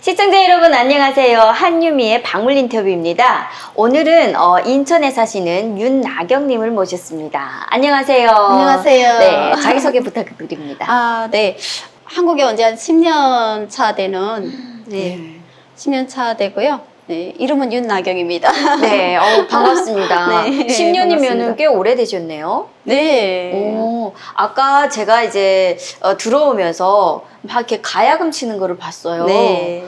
시청자 여러분 안녕하세요. 한유미의 방문 인터뷰입니다. 오늘은 어, 인천에 사시는 윤나경님을 모셨습니다. 안녕하세요. 안녕하세요. 네, 자기소개 부탁드립니다. 아, 네. 한국에 온 지 한 10년 차 되는, 네, 10년 차 되고요. 네, 이름은 윤나경입니다. 네, 어, 반갑습니다. 네, 10년이면 반갑습니다. 꽤 오래되셨네요. 네. 오, 아까 제가 이제 어, 들어오면서 막 이렇게 가야금 치는 거를 봤어요. 네.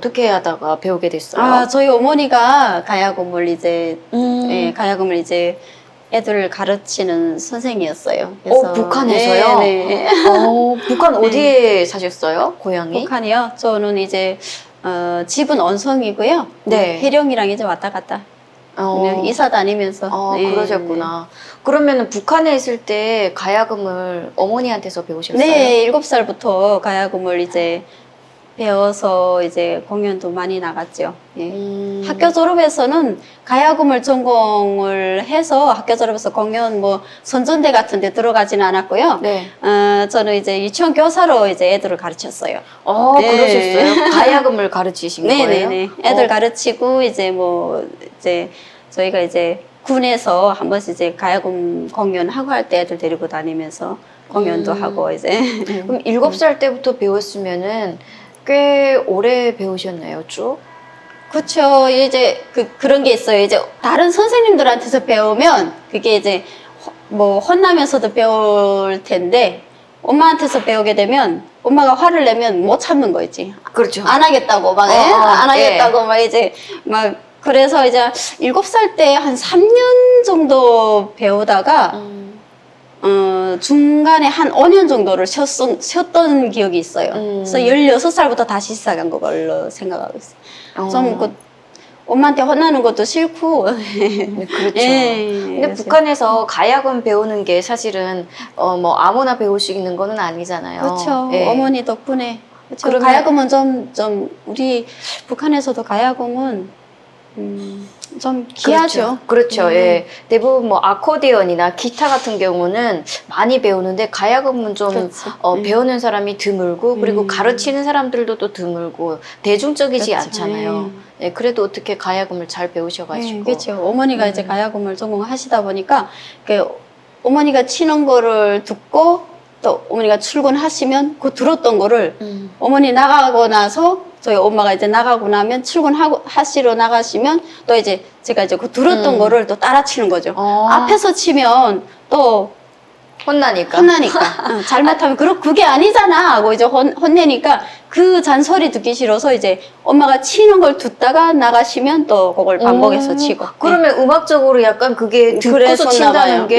어떻게 하다가 배우게 됐어요? 아, 저희 어머니가 가야금을 이제, 음. 네, 가야금을 이제 애들을 가르치는 선생이었어요. 어, 북한에서요? 네, 네. 어, 북한 어디에 사셨어요? 고향이? 북한이요? 저는 이제, 어, 집은 언성이고요. 네. 해령이랑 이제 왔다 갔다. 어, 그냥 이사 다니면서. 어, 네, 그러셨구나. 그러면은 북한에 있을 때 가야금을 어머니한테서 배우셨어요? 네, 일곱 살부터 가야금을 이제 배워서 이제 공연도 많이 나갔죠. 예. 음. 학교 졸업해서는 가야금을 전공을 해서 학교 졸업해서 공연 뭐 선전대 같은 데 들어가지는 않았고요. 네. 어, 저는 이제 유치원 교사로 이제 애들을 가르쳤어요. 어, 네. 그러셨어요? 가야금을 가르치신 거예요? 네네네. 애들 어, 가르치고 이제 뭐 이제 저희가 이제 군에서 한 번씩 이제 가야금 공연하고 할 때 애들 데리고 다니면서 공연도 음. 하고 이제 그럼 일곱 살 때부터 배웠으면은 꽤 오래 배우셨나요, 쭉? 그렇죠. 이제 그 그런 게 있어요. 이제 다른 선생님들한테서 배우면 그게 이제 허- 뭐 혼나면서도 배울 텐데 엄마한테서 배우게 되면 엄마가 화를 내면 못 참는 거 있지. 그렇죠. 안 하겠다고 막 어, 예? 어, 안 예. 하겠다고 막 이제 막 그래서 이제 일곱 살 때한 3년 정도 배우다가 음, 어, 중간에 한 5년 정도를 쉬었던, 쉬었던 기억이 있어요. 음. 그래서 16살부터 다시 시작한 걸로 생각하고 있어요. 어. 좀 그, 엄마한테 혼나는 것도 싫고. 네, 그렇죠. 예, 근데 그래서- 북한에서 가야금 배우는 게 사실은 어, 뭐 아무나 배울 수 있는 거는 아니잖아요. 그렇죠. 예. 어머니 덕분에. 그렇죠. 그러면- 가야금은 좀, 좀, 우리 북한에서도 가야금은, 음, 좀 귀하죠. 그렇죠. 그렇죠. 음. 예. 대부분 뭐 아코디언이나 기타 같은 경우는 많이 배우는데 가야금은 좀 그렇지. 어, 음. 배우는 사람이 드물고 그리고 음. 가르치는 사람들도 또 드물고 대중적이지 그렇죠. 않잖아요. 예, 그래도 어떻게 가야금을 잘 배우셔가지고. 네, 그렇죠. 어머니가 음. 이제 가야금을 전공하시다 보니까 그 어머니가 치는 거를 듣고 또 어머니가 출근하시면 그 들었던 거를 음. 어머니 나가고 나서 저희 엄마가 이제 나가고 나면 출근하고 하시러 나가시면 또 이제 제가 이제 그 들었던 음. 거를 또 따라 치는 거죠. 어, 앞에서 치면 또 혼나니까. 혼나니까 어, 잘못하면 그러 그게 아니잖아 하고 이제 혼, 혼내니까 그 잔소리 듣기 싫어서 이제 엄마가 치는 걸 듣다가 나가시면 또 그걸 반복해서 음, 치고 그러면 음악적으로 약간 그게 듣고서 친다는. 게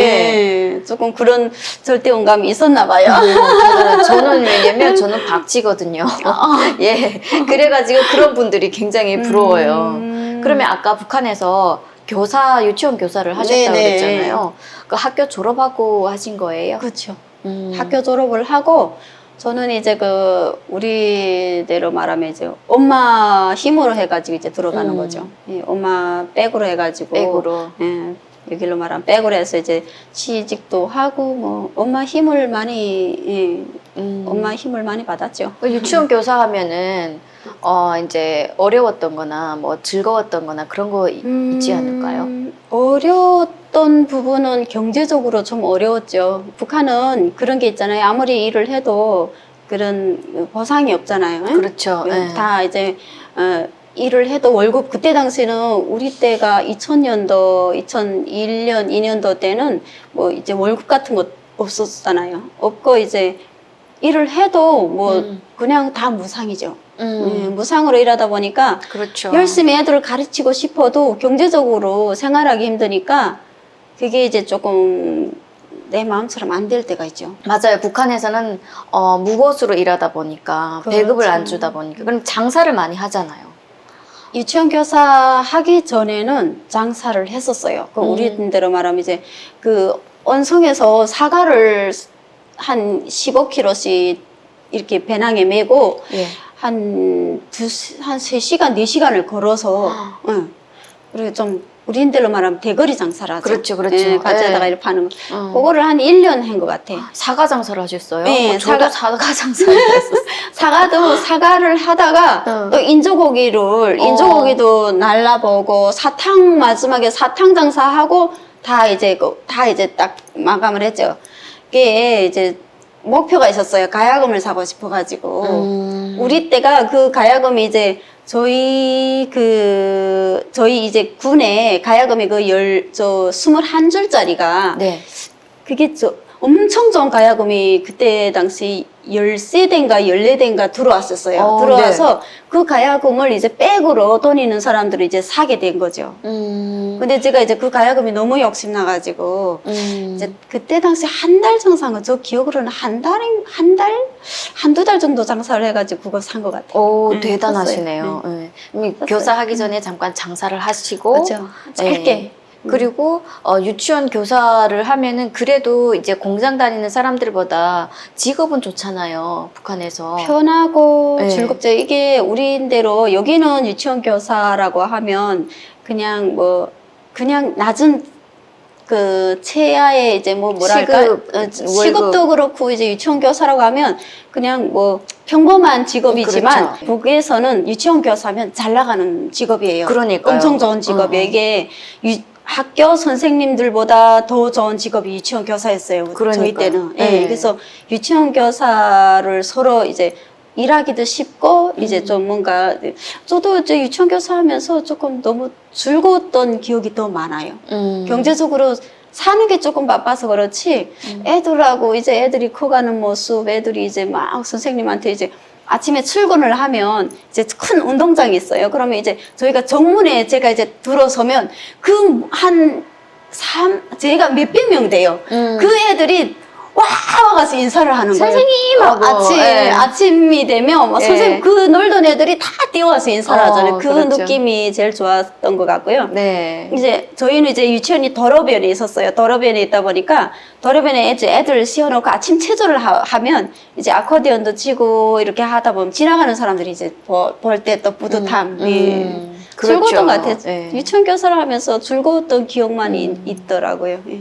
예, 조금 그런 절대음감이 있었나 봐요. 어, 대단하다. 저는 왜냐면 저는 박쥐거든요. 예. 그래가지고 그런 분들이 굉장히 부러워요. 음. 그러면 아까 북한에서 교사, 유치원 교사를 하셨다고 네네. 그랬잖아요. 그 학교 졸업하고 하신 거예요? 그렇죠. 음. 학교 졸업을 하고 저는 이제 그 우리대로 말하면 이제 엄마 힘으로 해가지고 이제 들어가는 음. 거죠. 예, 엄마 백으로 해가지고 백으로. 예, 여기로 말하면 백으로 해서 이제 취직도 하고 뭐 엄마 힘을 많이 예, 음. 엄마 힘을 많이 받았죠. 그 유치원 교사 하면은 어 이제 어려웠던 거나 뭐 즐거웠던 거나 그런 거 이- 있지 않을까요? 음, 어려웠던 부분은 경제적으로 좀 어려웠죠. 북한은 그런 게 있잖아요. 아무리 일을 해도 그런 보상이 없잖아요. 그렇죠. 예. 다 이제 어, 일을 해도 월급 그때 당시는 우리 때가 2000년도, 2001년, 2년도 때는 뭐 이제 월급 같은 거 없었잖아요. 없고 이제 일을 해도 뭐 음. 그냥 다 무상이죠. 음. 예, 무상으로 일하다 보니까 그렇죠. 열심히 애들을 가르치고 싶어도 경제적으로 생활하기 힘드니까 그게 이제 조금 내 마음처럼 안 될 때가 있죠. 맞아요. 북한에서는 어, 무보수로 일하다 보니까 그렇죠. 배급을 안 주다 보니까 그럼 장사를 많이 하잖아요. 유치원 교사 하기 전에는 장사를 했었어요. 그 음. 우리 대로 말하면 이제 그 언성에서 사과를 한 15kg씩 이렇게 배낭에 메고 예. 한 두, 한 3시간, 4시간을 걸어서, 아. 응. 그리고 좀, 우리인들로 말하면 대거리 장사를 하죠. 그렇죠, 그렇죠. 예, 가져다가 예. 이렇게 파는 거. 어. 그거를 한 1년 한 것 같아. 사과 장사를 하셨어요? 네, 어, 저도 사과, 장사를 했었어요. 사과도 사과를 하다가 어. 또 인조고기를, 어. 인조고기도 날라보고 사탕, 마지막에 사탕 장사하고 다 이제, 그- 다 이제 딱 마감을 했죠. 그게 이제 목표가 있었어요. 가야금을 사고 싶어가지고. 음. 우리 때가 그 가야금이 이제 저희 그 저희 이제 군에 가야금이 그 열 저 스물한 줄짜리가 네. 그게 저 엄청 좋은 가야금이 그때 당시 13대인가 14대인가 들어왔었어요. 어, 들어와서 그 가야금을 이제 백으로 돈 있는 사람들이 이제 사게 된 거죠. 음. 근데 제가 이제 그 가야금이 너무 욕심나가지고 음. 이제 그때 당시 한 달 장사한 저 기억으로는 한 달, 한 달? 한두 달 정도 장사를 해가지고 그거 산 것 같아요. 오, 네, 대단하시네요. 네. 그럼 교사 하기 전에 잠깐 장사를 하시고 그렇죠. 짧게. 네. 그리고 어, 유치원 교사를 하면은 그래도 이제 공장 다니는 사람들보다 직업은 좋잖아요. 북한에서. 편하고 네. 즐겁죠. 이게 우리인대로 여기는 유치원 교사라고 하면 그냥 뭐 그냥 낮은 그 최하의 이제 뭐 뭐랄까 시급, 어, 월급. 시급도 그렇고 이제 유치원 교사라고 하면 그냥 뭐 평범한 직업이지만 그렇죠. 북에서는 유치원 교사면 잘 나가는 직업이에요. 그러니까요. 엄청 좋은 직업이에요. 어, 어. 이게 유- 학교 선생님들보다 더 좋은 직업이 유치원 교사였어요. 저희 그러니까요. 때는. 예, 네. 그래서 유치원 교사를 서로 이제 일하기도 쉽고 이제 음. 좀 뭔가 저도 이제 유치원 교사 하면서 조금 너무 즐거웠던 기억이 더 많아요. 음. 경제적으로 사는 게 조금 바빠서 그렇지 음. 애들하고 이제 애들이 커가는 모습 애들이 이제 막 선생님한테 이제 아침에 출근을 하면 이제 큰 운동장이 있어요. 그러면 이제 저희가 정문에 제가 이제 들어서면 그한 삼, 제가 몇백 명 돼요. 음. 그 애들이 와 와가서 인사를 하는 거예요. 선생님 하고, 아침 예. 아침이 되면 뭐 예. 선생님 그 놀던 애들이 다 뛰어와서 인사를 어, 하잖아요. 그 그렇죠. 느낌이 제일 좋았던 것 같고요. 네. 이제 저희는 이제 유치원이 도로변에 있었어요. 도로변에 있다 보니까 도로변에 이제 애들 씌워놓고 아침 체조를 하, 면 이제 아코디언도 치고 이렇게 하다 보면 지나가는 사람들이 이제 볼 때 또 뿌듯함, 음, 이 음. 즐거웠던 것 같아요. 네. 유치원 교사를 하면서 즐거웠던 기억만이 있더라고요. 예.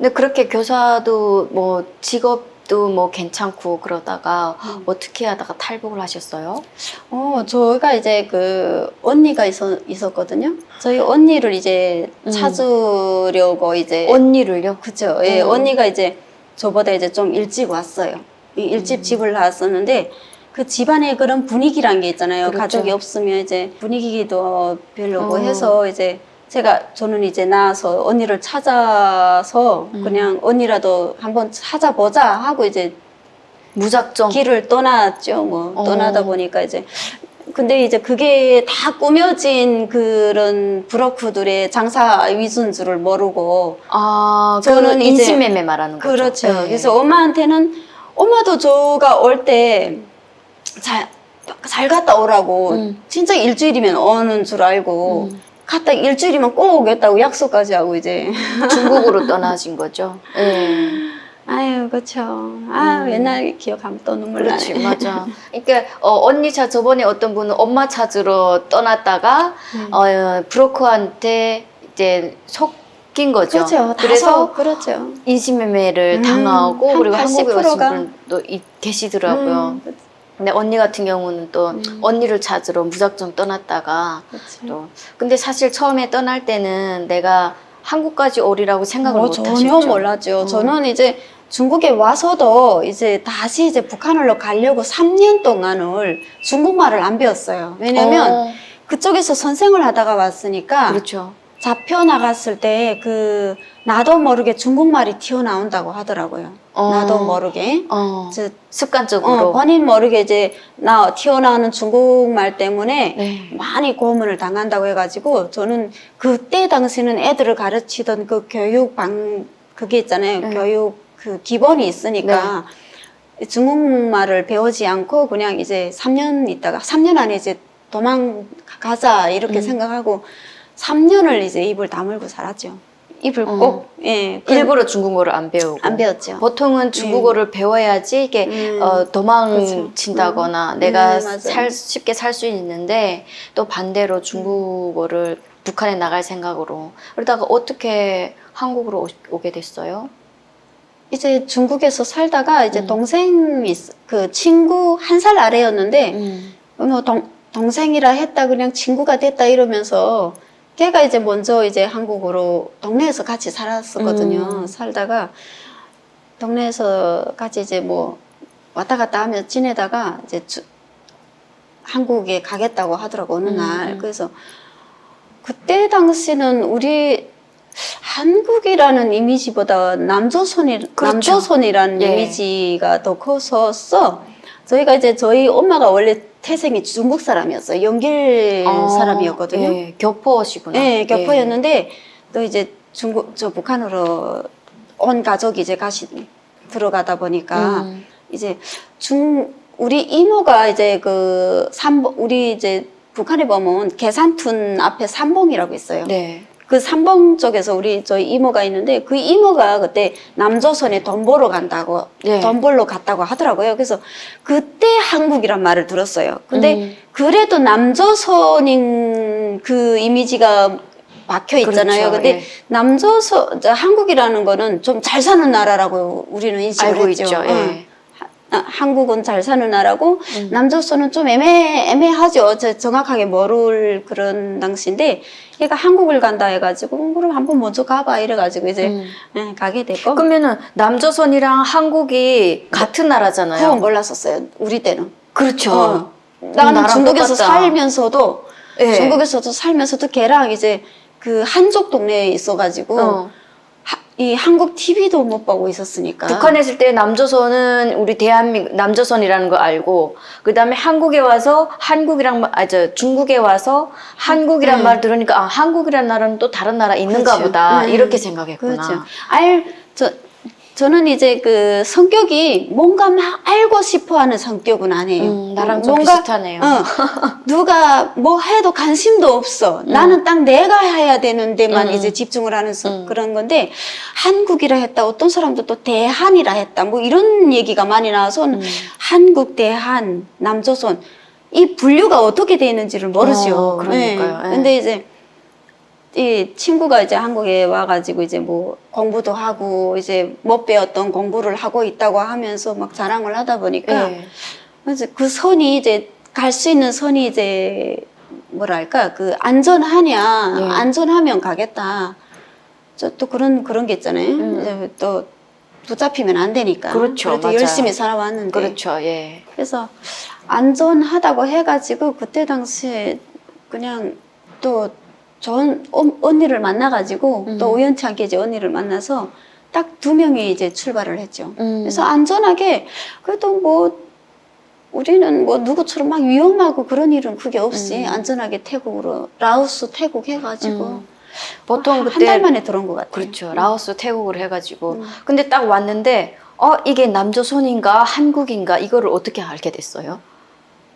근데 그렇게 교사도 뭐 직업도 뭐 괜찮고 그러다가 음. 어떻게 하다가 탈북을 하셨어요? 어, 저희가 이제 그 언니가 있었, 있었거든요. 저희 언니를 이제 음. 찾으려고 이제 언니를요? 그죠. 예, 음. 언니가 이제 저보다 이제 좀 일찍 왔어요. 이 일찍 음. 집을 나왔었는데 그 집안에 그런 분위기란 게 있잖아요. 그렇죠. 가족이 없으면 이제 분위기도 별로고 어. 해서 이제 제가 저는 이제 나와서 언니를 찾아서 음. 그냥 언니라도 한번 찾아보자 하고 이제 무작정. 길을 떠났죠. 뭐 어. 떠나다 보니까 이제 근데 이제 그게 다 꾸며진 그런 브로커들의 장사 위주인 줄을 모르고 아, 저는 저는 이제- 인신매매 말하는 거죠. 그렇죠. 네. 그래서 엄마한테는 엄마도 저가 올 때 잘 잘 갔다 오라고 음. 진짜 일주일이면 오는 줄 알고 음. 갔다 일주일이면 꼭 오겠다고 약속까지 하고 이제 중국으로 떠나신 거죠. 네. 아유 그렇죠. 아 음. 옛날 기억하면 또 눈물 그렇지, 나네. 맞아. 그러니까 어, 언니 찾 저번에 어떤 분은 엄마 찾으러 떠났다가 음. 어, 브로커한테 이제 속긴 거죠. 그렇죠. 그래서 다소 그렇죠. 인신매매를 음, 당하고 한 그리고 한국에 오신 80%가 분도 이- 계시더라고요. 음, 근데 언니 같은 경우는 또 음. 언니를 찾으러 무작정 떠났다가 그렇죠. 또 근데 사실 처음에 떠날 때는 내가 한국까지 오리라고 생각을 뭐못 전혀 하셨죠. 몰랐죠. 어. 저는 이제 중국에 와서도 이제 다시 이제 북한으로 가려고 3년 동안을 중국말을 안 배웠어요. 왜냐면 어, 그쪽에서 선생을 하다가 왔으니까 그렇죠. 잡혀 나갔을 때 그 나도 모르게 중국말이 튀어나온다고 하더라고요. 어. 나도 모르게. 어, 저, 습관적으로. 어, 본인 모르게 이제 나 튀어나오는 중국말 때문에 네. 많이 고문을 당한다고 해가지고 저는 그때 당시는 애들을 가르치던 그 교육 방 그게 있잖아요. 네. 교육 그 기본이 있으니까 중국말을 배우지 않고 그냥 이제 3년 있다가 3년 안에 이제 도망가자 이렇게 음. 생각하고 3년을 이제 입을 다물고 살았죠. 입을 어. 꼭 예, 그- 일부러 중국어를 안 배우고. 안 배웠죠. 보통은 중국어를 배워야지 이게 음. 어, 도망친다거나 그쵸. 음. 내가 음, 맞아요. 살, 쉽게 살 수 있는데 또 반대로 중국어를 북한에 나갈 생각으로 그러다가 어떻게 한국으로 오, 게 됐어요? 이제 중국에서 살다가 이제 음. 동생이 있- 그 친구 한 살 아래였는데 음. 뭐 동, 동생이라 했다 그냥 친구가 됐다 이러면서 걔가 이제 먼저 이제 한국으로 동네에서 같이 살았었거든요. 음. 살다가 동네에서 같이 이제 뭐 왔다 갔다 하며 지내다가 이제 주- 한국에 가겠다고 하더라고 어느 음, 날. 음. 그래서 그때 당시는 우리 한국이라는 이미지보다 남조선이 그렇죠. 남조선이라는 예. 이미지가 더 컸었어. 저희가 이제 저희 엄마가 원래 태생이 중국 사람이었어요. 연길 아, 사람이었거든요. 예, 교포시구나. 네, 교포였는데 또 이제 중국 저 북한으로 온 가족이 이제 가시 들어가다 보니까 음. 이제 중 우리 이모가 이제 그 삼봉 우리 이제 북한에 보면 계산툰 앞에 삼봉이라고 있어요. 네. 그 삼봉 쪽에서 우리 저희 이모가 있는데 그 이모가 그때 남조선에 돈 벌어 간다고 네. 돈 벌러 갔다고 하더라고요. 그래서 그때 한국이란 말을 들었어요. 근데 음. 그래도 남조선인 그 이미지가 박혀 있잖아요. 그렇죠, 근데 예. 남조선 저 한국이라는 거는 좀 잘 사는 나라라고 우리는 인식을 알고 했죠. 있죠. 응. 예. 아, 한국은 잘 사는 나라고 음. 남조선은 좀 애매 애매하죠. 저 정확하게 모를 그런 당시인데 얘가 한국을 간다 해가지고 음, 그럼 한번 먼저 가봐 이래가지고 이제 음. 예, 가게 됐고 그러면은 남조선이랑 한국이 같은 나라잖아요. 그건 몰랐었어요. 우리 때는. 그렇죠. 어. 나는 나랑 중국에서 똑같다. 살면서도 예. 중국에서도 살면서도 걔랑 이제 그 한족 동네에 있어가지고 어. 하- 이 한국 TV도 못 보고 있었으니까. 북한에 있을 때 남조선은 우리 대한민국 남조선이라는 거 알고 그 다음에 한국에 와서 한국이랑 마- 아저 중국에 와서 한국이란 음. 말 들으니까 아 한국이란 나라는 또 다른 나라 있는가 그렇죠. 보다 음. 이렇게 생각했구나. 그렇죠. 알, 저, 저는 이제 그 성격이 뭔가 막 알고 싶어 하는 성격은 아니에요. 음, 나랑 좀 뭔가, 비슷하네요. 어, 누가 뭐 해도 관심도 없어. 나는 딱 내가 해야 되는 데만 음. 이제 집중을 하는 서- 음. 그런 건데, 한국이라 했다. 어떤 사람도 또 대한이라 했다. 뭐 이런 얘기가 많이 나와서 음. 한국, 대한, 남조선. 이 분류가 어떻게 되어 있는지를 모르죠. 어, 그러니까요. 예. 근데 이제 이 친구가 이제 한국에 와가지고 이제 뭐 공부도 하고 이제 못 배웠던 공부를 하고 있다고 하면서 막 자랑을 하다 보니까 예. 그래서 그 선이 이제 갈 수 있는 선이 이제 뭐랄까 그 안전하냐 예. 안전하면 가겠다. 저 또 그런 그런 게 있잖아요. 음. 이제 또 붙잡히면 안 되니까. 그렇죠, 그래도 맞아요. 열심히 살아왔는데. 그렇죠. 예. 그래서 안전하다고 해가지고 그때 당시에 그냥 또 좋은 언- 언니를 만나가지고 음. 또 우연치 않게 이제 언니를 만나서 딱 두 명이 이제 출발을 했죠. 음. 그래서 안전하게 그래도 뭐 우리는 뭐 누구처럼 막 위험하고 그런 일은 그게 없이 음. 안전하게 태국으로 라오스 태국 해가지고 음. 보통 한 그때 달 만에 들어온 것 같아요. 그렇죠. 라오스, 태국으로 해가지고. 음. 근데 딱 왔는데, 어, 이게 남조선인가, 한국인가, 이거를 어떻게 알게 됐어요?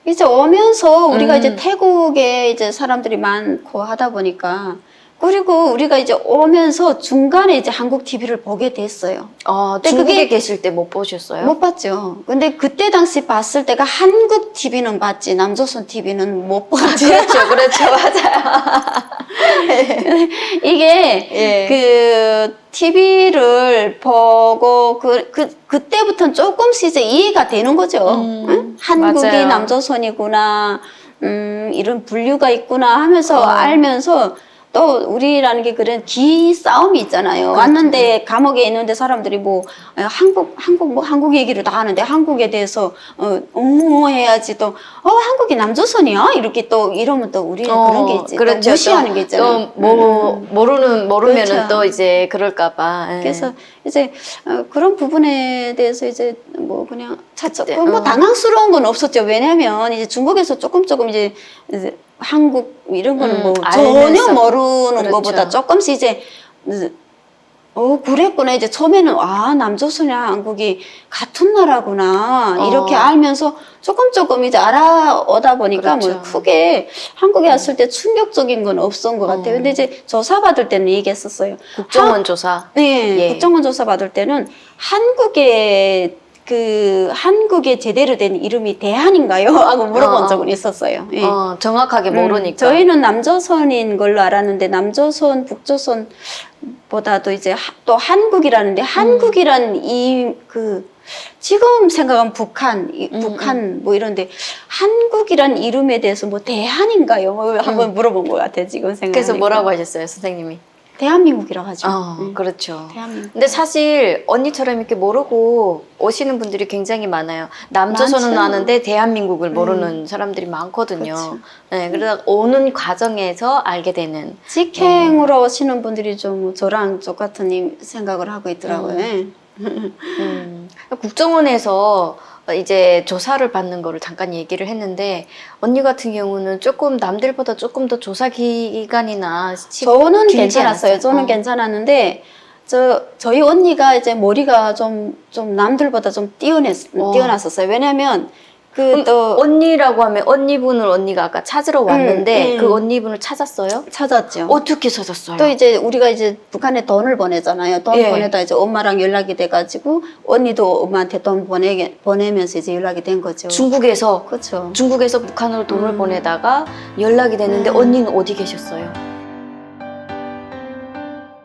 이제 오면서 우리가 음. 이제 태국에 이제 사람들이 많고 하다 보니까 그리고 우리가 이제 오면서 중간에 이제 한국 TV를 보게 됐어요. 어, 근데 중국에 그게- 계실 때 못 보셨어요? 못 봤죠. 근데 그때 당시 봤을 때가 한국 TV는 봤지 남조선 TV는 못 봤지. 그렇죠, 그렇죠, 맞아요. 이게 예. 그 TV를 보고 그, 그 그때부터는 조금씩 이제 이해가 되는 거죠. 음, 응? 한국이 맞아요. 남조선이구나. 음, 이런 분류가 있구나 하면서 어. 알면서 또 우리라는 게 그런 기 싸움이 있잖아요. 그렇죠. 왔는데 감옥에 있는데 사람들이 뭐 어, 한국 한국 뭐 한국 얘기를 다 하는데 한국에 대해서 어 어, 해야지 또 어 한국이 남조선이야 이렇게 또 이러면 또 우리는 그런 게 있지. 또 그렇죠. 무시하는 또, 게 있잖아요. 또 뭐, 모르는, 모르면은 그렇죠. 또 이제 그럴까봐. 예. 그래서 이제 어, 그런 부분에 대해서 이제 뭐 그냥 네, 뭐 어. 당황스러운 건 없었죠. 왜냐하면 이제 중국에서 조금 조금 이제, 이제 한국 이런 거는 음, 뭐 알면서. 전혀 모르는 그렇죠. 것보다 조금씩 이제 어 그랬구나 이제 처음에는 아 남조선이랑 한국이 같은 나라구나 어. 이렇게 알면서 조금 조금 이제 알아오다 보니까 뭐 그렇죠. 크게 한국에 왔을 때 충격적인 건 없었던 것 같아요. 어. 근데 이제 조사 받을 때는 얘기했었어요. 국정원 조사. 네, 예. 국정원 조사 받을 때는 한국의 그 한국에 제대로 된 이름이 대한인가요? 하고 물어본 어. 적은 있었어요. 예. 어, 정확하게 음, 모르니까. 저희는 남조선인 걸로 알았는데 남조선, 북조선보다도 이제 하- 또 한국이라는데 음. 한국이란 이그 지금 생각하면 북한, 이 음, 북한 뭐 이런데 한국이란 이름에 대해서 뭐 대한인가요? 뭐 한번 물어본 것 같아요 지금 생각. 음. 그래서 뭐라고 하셨어요, 선생님이? 대한민국이라고 하죠. 어, 음, 그렇죠. 대한민국. 근데 사실 언니처럼 이렇게 모르고 오시는 분들이 굉장히 많아요. 남조선은. 아는데 대한민국을 모르는 사람들이 많거든요. 그렇죠. 네, 그러다 오는 과정에서 알게 되는. 직행으로 오시는 분들이 좀 저랑 똑같은 이 생각을 하고 있더라고요. 예. 음, 국정원에서 이제 조사를 받는 거를 잠깐 얘기를 했는데 언니 같은 경우는 조금 남들보다 조금 더 조사 기간이나 시- 저는 괜찮았어요. 않았어요? 저는 어. 괜찮았는데 저 저희 언니가 이제 머리가 좀 좀 남들보다 좀 뛰어냈 어. 뛰어났었어요. 왜냐면 그 또 언니라고 하면 언니분을 언니가 아까 찾으러 왔는데 음. 그 언니분을 찾았어요? 찾았죠. 어떻게 찾았어요? 또 이제 우리가 이제 북한에 돈을 보내잖아요. 돈 예. 보내다 이제 엄마랑 연락이 돼가지고 언니도 엄마한테 돈 보내 보내면서 이제 연락이 된 거죠. 중국에서 그렇죠. 중국에서 북한으로 돈을 음. 보내다가 연락이 됐는데 음. 언니는 어디 계셨어요?